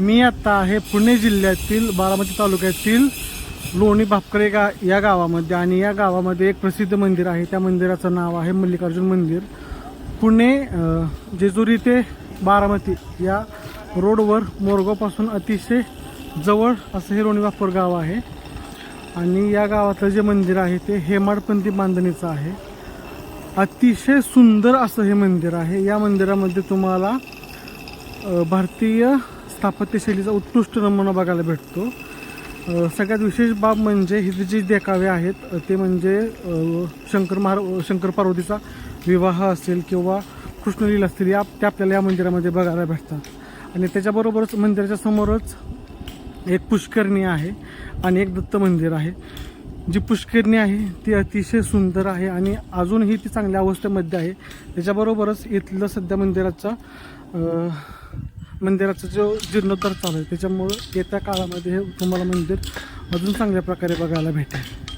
मी आता आहे पुणे जिल्ह्यातील बारामती तालुक्यातील लोणी भापकरे गा या गावामध्ये आणि या गावामध्ये एक प्रसिद्ध मंदिर आहे. त्या मंदिराचं नाव आहे मल्लिकार्जुन मंदिर. पुणे जेजुरी ते बारामती या रोडवर मोरगावपासून अतिशय जवळ असं हे लोणी भापकर गाव आहे. आणि या गावातलं जे मंदिर आहे ते हेमाडपंथी बांधणीचं आहे. अतिशय सुंदर असं हे मंदिर आहे. या मंदिरामध्ये तुम्हाला भारतीय स्थापत्यशैलीचा उत्कृष्ट नमुना बघायला भेटतो. सगळ्यात विशेष बाब म्हणजे हे जे देखावे आहेत ते म्हणजे शंकर महार शंकर पार्वतीचा विवाह असेल किंवा कृष्णलीला असतील या ते आपल्याला या मंदिरामध्ये बघायला भेटतात. आणि त्याच्याबरोबरच मंदिराच्या समोरच एक पुष्करणी आहे आणि एक दत्त मंदिर आहे. जी पुष्करणी आहे ती अतिशय सुंदर आहे आणि अजूनही ती चांगल्या अवस्थेमध्ये आहे. त्याच्याबरोबरच इथलं सध्या मंदिराचा मंदिराचा जो जीर्णोद्धार चालू आहे त्याच्यामुळं येत्या काळामध्ये हे तुम्हाला मंदिर अजून चांगल्या प्रकारे बघायला भेटेल.